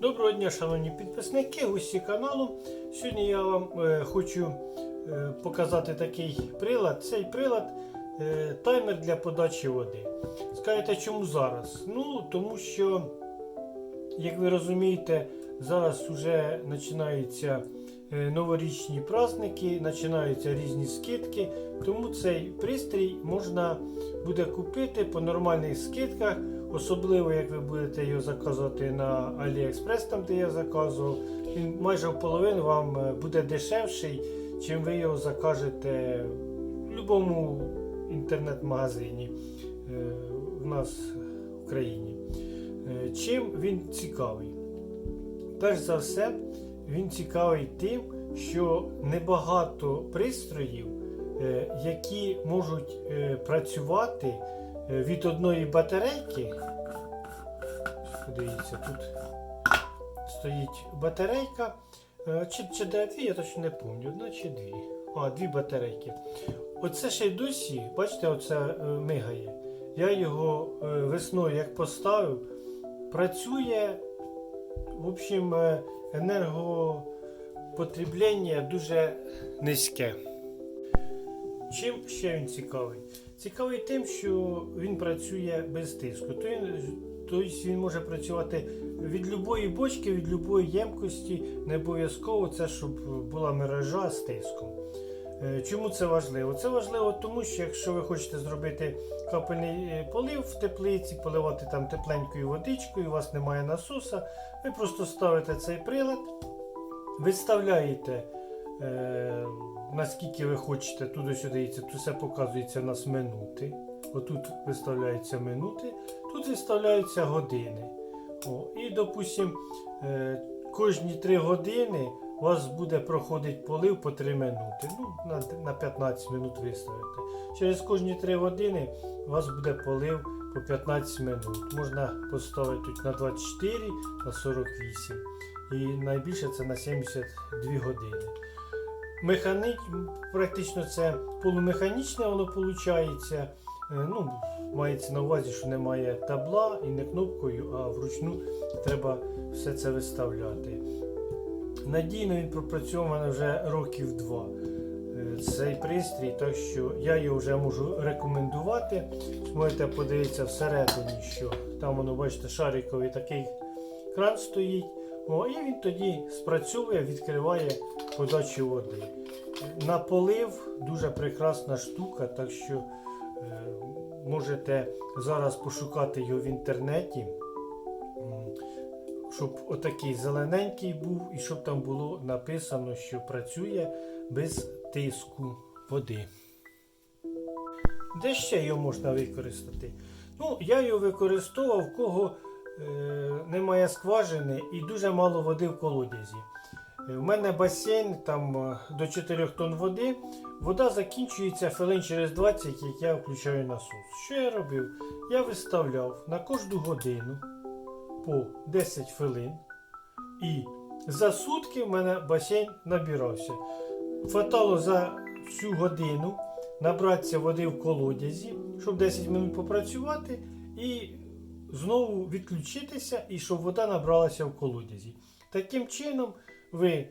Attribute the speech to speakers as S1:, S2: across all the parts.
S1: Доброго дня, шановні підписники, гості каналу. Сьогодні я вам е, хочу е, показати такий прилад. Цей прилад е, таймер для подачі води. Скажете, чому зараз? Ну, тому що, як ви розумієте, зараз вже починаються е, новорічні праздники, починаються різні скидки. Тому цей пристрій можна буде купити по нормальних скидках. Особливо, як ви будете його заказувати на AliExpress, там де я заказував, він майже в половину вам е, буде дешевший, чим ви його закажете в будь-якому інтернет-магазині е, в нас в країні. Е, Чим він цікавий? Перш за все, він цікавий тим, що небагато пристроїв, які можуть працювати від одної батарейки. Подивіться, тут стоїть батарейка. Е, Чи, чи дві, я точно не пам'ятаю. Одна чи дві. А, дві батарейки. Оце ще й досі, бачите, оце е, мигає. Я його е, весною як поставив, працює, в общем, е, енергопотреблення дуже низьке. Чим ще він цікавий? Цікавий тим, що він працює без тиску. Тобто він- може працювати від любої бочки, від любої ємкості. Не обов'язково це, щоб була мережа з тиском. Е, Чому це важливо? Це важливо тому, що якщо ви хочете зробити капельний е, полив в теплиці, поливати там тепленькою водичкою, у вас немає насоса, ви просто ставите цей прилад, виставляєте е, наскільки ви хочете, туди-сюди, тут все показується у нас минути. Отут виставляються минути, тут виставляються години. О, і, допустим, е, кожні 3 години у вас буде проходити полив по 3 минути. Ну, на, на 15 минут виставите. Через кожні 3 години у вас буде полив по 15 минут. Можна поставити тут на 24, на 48. І найбільше це на 72 години. Механі... Практично це полумеханічне воно виходить. Ну, мається на увазі, що немає табла і не кнопкою, а вручну треба все це виставляти. Надійно він пропрацьований вже років два. е, Цей пристрій, так що я його вже можу рекомендувати. Можете подивитися всередині, що там воно, бачите, шариковий такий кран стоїть. О, і він тоді спрацьовує, відкриває подачу води. На полив дуже прекрасна штука, так що е, можете зараз пошукати його в інтернеті, щоб отакий зелененький був і щоб там було написано, що працює без тиску води. Де ще його можна використати? Ну, я його використовував, кого немає скважини і дуже мало води в колодязі. Е, У мене басейн там е, до 4 тонн води. Вода закінчується хвилин через 20, як я включаю насос. Що я робив? Я виставляв на кожну годину по 10 хвилин. І за сутки в мене басейн набирався. Хватало за цю годину набратися води в колодязі, щоб 10 минут попрацювати, і знову відключитися, і щоб вода набралася в колодязі. Таким чином, ви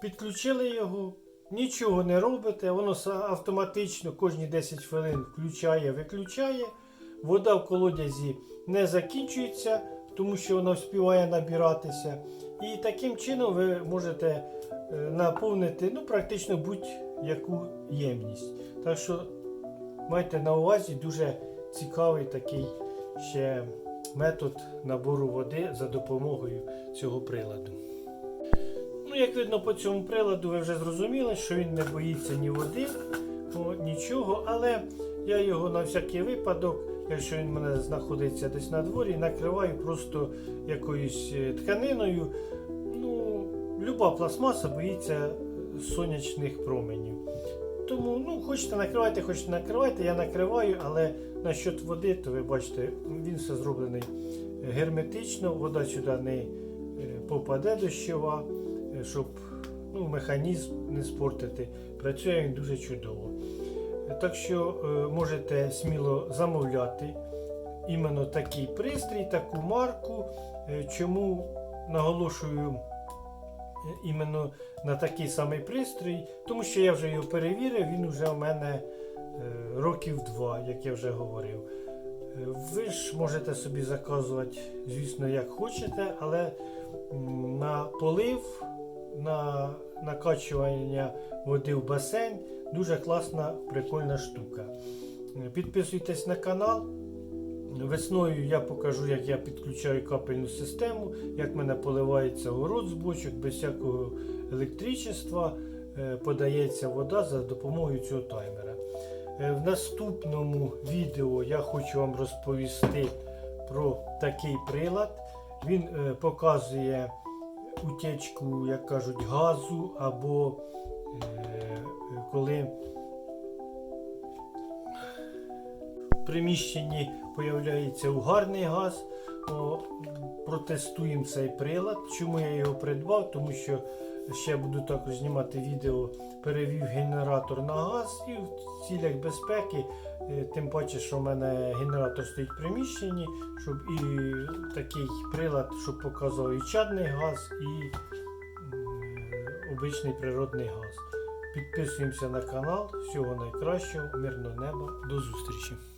S1: підключили його, нічого не робите, воно автоматично кожні 10 хвилин включає, виключає. Вода в колодязі не закінчується, тому що вона вспіває набиратися. І таким чином ви можете е, наповнити ну, практично будь-яку ємність. Так що майте на увазі дуже цікавий такий ще метод набору води за допомогою цього приладу. Ну, як видно по цьому приладу, ви вже зрозуміли, що він не боїться ні води, нічого, але я його на всякий випадок, якщо він в мене знаходиться десь на дворі, накриваю просто якоюсь е, тканиною. Ну, люба пластмаса боїться е, сонячних променів. Тому, ну, хочете накривайте, хочете накривайте, я накриваю, але насчет води, то ви бачите, він все зроблений герметично, вода сюди не е, попаде дощова, е, щоб ну, механізм не спортити. Працює він дуже чудово. Е, Так що е, можете сміло замовляти іменно такий пристрій, таку марку. Е, Чому наголошую е, іменно на такий самий пристрій, тому що я вже його перевірив, він вже у мене е, років два, як я вже говорив. Е, Ви ж можете собі заказувати, звісно, як хочете, але на полив, на накачування води в басейн дуже класна, прикольна штука. Е, Підписуйтесь на канал. Весною я покажу, як я підключаю капельну систему, як мене поливається город з бочок, без всякого електричества е, подається вода за допомогою цього таймера. Е, В наступному відео я хочу вам розповісти про такий прилад. Він е, показує утечку, як кажуть, газу або коли приміщенні появляється угарний газ. Протестуємо цей прилад. Чому я його придбав? Тому що ще буду також знімати відео, перевів генератор на газ і в цілях безпеки, е, тим паче, що в мене генератор стоїть в приміщенні, щоб і такий прилад, щоб показував і чадний газ, і обичний природний газ. Підписуємося на канал. Всього найкращого, мирного неба, до зустрічі!